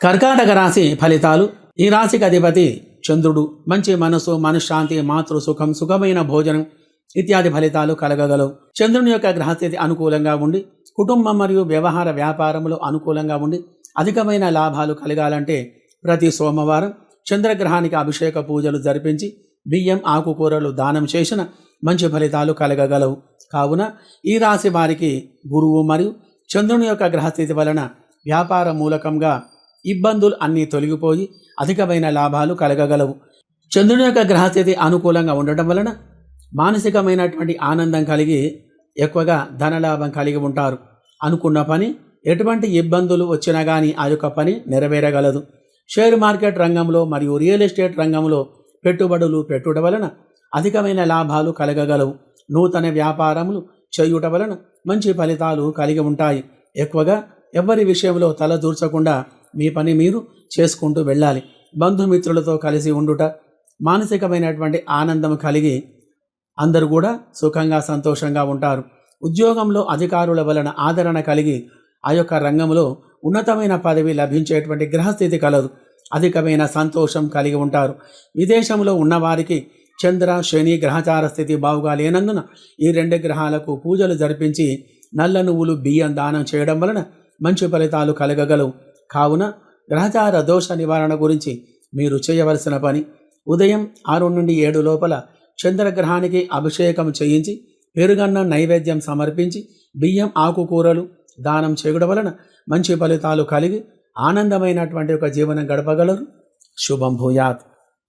కర్కాటక రాశి ఫలితాలు. ఈ రాశికి అధిపతి చంద్రుడు. మంచి మనసు మనశ్శాంతి మాతృ సుఖం సుఖమైన భోజనం ఇత్యాది ఫలితాలు కలగగలవు. చంద్రుని యొక్క గ్రహస్థితి అనుకూలంగా ఉండి కుటుంబం మరియు వ్యవహార వ్యాపారంలో అనుకూలంగా ఉండి అధికమైన లాభాలు కలగాలంటే ప్రతి సోమవారం చంద్రగ్రహానికి అభిషేక పూజలు జరిపించి బియ్యం ఆకుకూరలు దానం చేసిన మంచి ఫలితాలు కలగగలవు. కావున ఈ రాశి వారికి గురువు మరియు చంద్రుని యొక్క గ్రహస్థితి వలన వ్యాపార మూలకంగా ఇబ్బందులు అన్నీ తొలగిపోయి అధికమైన లాభాలు కలగగలవు. చంద్రుని యొక్క గ్రహస్థితి అనుకూలంగా ఉండటం వలన మానసికమైనటువంటి ఆనందం కలిగి ఎక్కువగా ధనలాభం కలిగి ఉంటారు. అనుకున్న పని ఎటువంటి ఇబ్బందులు వచ్చినా కానీ ఆ యొక్క పని నెరవేరగలదు. షేర్ మార్కెట్ రంగంలో మరియు రియల్ ఎస్టేట్ రంగంలో పెట్టుబడులు పెట్టుట వలన అధికమైన లాభాలు కలగగలవు. నూతన వ్యాపారములు చేయుట వలన మంచి ఫలితాలు కలిగి ఉంటాయి. ఎక్కువగా ఎవరి విషయంలో తల దూర్చకుండా మీ పని మీరు చేసుకుంటూ వెళ్ళాలి. బంధుమిత్రులతో కలిసి ఉండుట మానసికమైనటువంటి ఆనందం కలిగి అందరూ కూడా సుఖంగా సంతోషంగా ఉంటారు. ఉద్యోగంలో అధికారుల వలన ఆదరణ కలిగి ఆ యొక్క రంగంలో ఉన్నతమైన పదవి లభించేటువంటి గ్రహస్థితి కలదు. అధికమైన సంతోషం కలిగి ఉంటారు. విదేశంలో ఉన్నవారికి చంద్ర శని గ్రహచార స్థితి బావుగా లేనందున ఈ రెండు గ్రహాలకు పూజలు జరిపించి నల్ల నువ్వులు బియ్యం దానం చేయడం వలన మంచి ఫలితాలు కలగగలవు. కావున గ్రహచార దోష నివారణ గురించి మీరు చేయవలసిన పని ఉదయం ఆరు నుండి ఏడు లోపల చంద్రగ్రహానికి అభిషేకం చేయించి పెరుగన్న నైవేద్యం సమర్పించి బియ్యం ఆకుకూరలు దానం చేయడం వలన మంచి ఫలితాలు కలిగి ఆనందమైనటువంటి ఒక జీవనం గడపగలరు. శుభం భూయాత్.